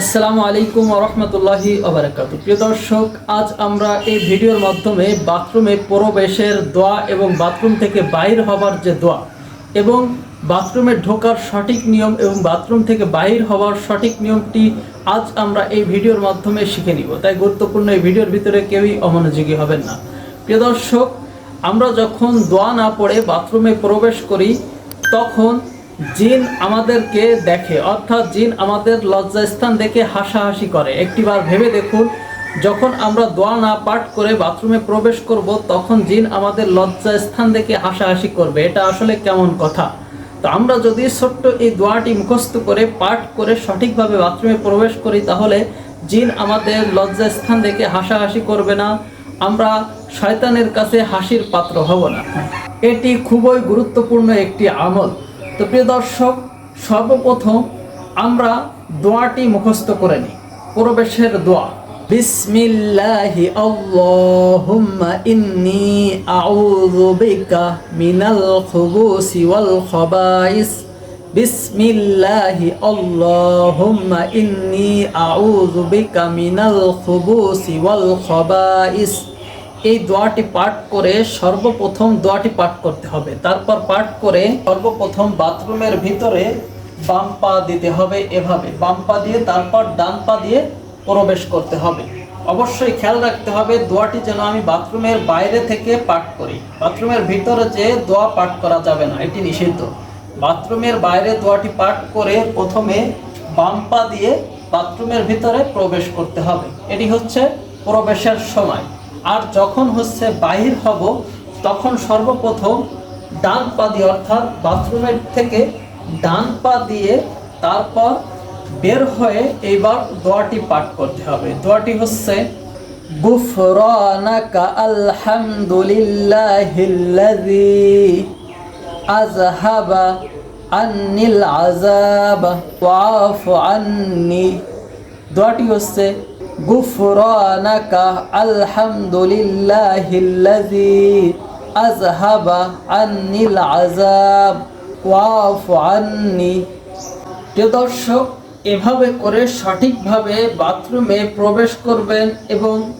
আসসালামু আলাইকুম রহমতুল্লাহি আবরাকাত প্রিয় দর্শক, আজ আমরা এই ভিডিওর মাধ্যমে বাথরুমে প্রবেশের দোয়া এবং বাথরুম থেকে বাইর হবার যে দোয়া এবং বাথরুমে ঢোকার সঠিক নিয়ম এবং বাথরুম থেকে বাইর হওয়ার সঠিক নিয়মটি আজ আমরা এই ভিডিওর মাধ্যমে শিখে নিব। তাই গুরুত্বপূর্ণ এই ভিডিওর ভিতরে কেউই অমনোযোগী হবেন না। প্রিয় দর্শক, আমরা যখন দোয়া না পড়ে বাথরুমে প্রবেশ করি, তখন জিন আমাদেরকে দেখে, অর্থাৎ জিন আমাদের লজ্জাস্থান দেখে হাসাহাসি করে। একটিবার ভেবে দেখুন, যখন আমরা দোয়া না পাঠ করে বাথরুমে প্রবেশ করব, তখন জিন আমাদের লজ্জাস্থান দেখে হাসাহাসি করবে। এটা আসলে কেমন কথা? তো আমরা যদি ছোট্ট এই দোয়াটি মুখস্থ করে পাঠ করে সঠিকভাবে বাথরুমে প্রবেশ করি, তাহলে জিন আমাদের লজ্জাস্থান দেখে হাসাহাসি করবে না। আমরা শয়তানের কাছে হাসির পাত্র হব না। এটি খুবই গুরুত্বপূর্ণ একটি আমল। তো প্রিয় দর্শক, সর্বপ্রথম আমরা দোয়াটি মুখস্থ করে নিই। প্রবেশের দোয়া, বিসমিল্লাহি আল্লাহুম্মা ইন্নি আউযু বিকা মিনাল খুবুসি ওয়াল খাবাইস। বিসমিল্লাহি আল্লাহুম্মা ইন্নি আউযু বিকা মিনাল খুবুসি ওয়াল খাবাইস। এই দোয়াটি পাঠ করে সর্বপ্রথম দোয়াটি পাঠ করতে হবে। তারপর পাঠ করে সর্বপ্রথম বাথরুমের ভিতরে বাম পা দিতে হবে এভাবে। বাম পা দিয়ে, তারপর ডান পা দিয়ে প্রবেশ করতে হবে। অবশ্যই খেয়াল রাখতে হবে, দোয়াটি যেন আমি বাথরুমের বাইরে থেকে পাঠ করি। বাথরুমের ভিতরে যে দোয়া পাঠ করা যাবে না, এটি নিষিদ্ধ। বাথরুমের বাইরে দোয়াটি পাঠ করে প্রথমে বাম পা দিয়ে বাথরুমের ভিতরে প্রবেশ করতে হবে। এটি হচ্ছে প্রবেশের সময়। আর যখন হচ্ছে বাহির হব, তখন সর্বপ্রথম ডান পা দিয়ে, অর্থাৎ বাথরুমের থেকে ডান পা দিয়ে তারপর বের হয়ে এইবার দোয়াটি পাঠ করতে হবে। দোয়াটি হচ্ছে আন্নিল আযাবা ওয়াফু আন্নি। দোয়াটি হচ্ছে গুফরানাকা আলহামদুলিল্লাহিল্লাযী আযহাবা আন্নিল আযাব, ওয়াফু আন্নি। প্রিয় দর্শক, এভাবে করে সঠিকভাবে বাথরুমে প্রবেশ করবেন এবং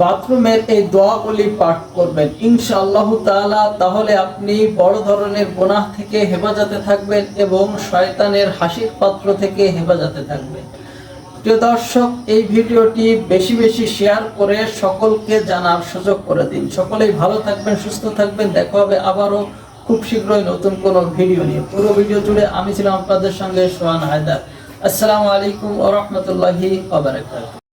বাথরুমের এই দোয়াগুলি পাঠ করবেন। ইনশাআল্লাহ তাআলা তাহলে আপনি বড় ধরনের গুনাহ থেকে হেফাজতে থাকবেন এবং শয়তানের হাসির পাত্র থেকে হেফাজতে থাকবেন। প্রিয় দর্শক, এই ভিডিওটি বেশি বেশি শেয়ার করে সকলকে জানার সুযোগ করে দিন। সকলেই ভালো থাকবেন, সুস্থ থাকবেন। দেখা হবে আবারও খুব শীঘ্রই নতুন কোনো ভিডিও নিয়ে। পুরো ভিডিও জুড়ে আমি ছিলাম আপনাদের সঙ্গে সোহান হায়দার। আসসালামু আলাইকুম ও রাহমাতুল্লাহি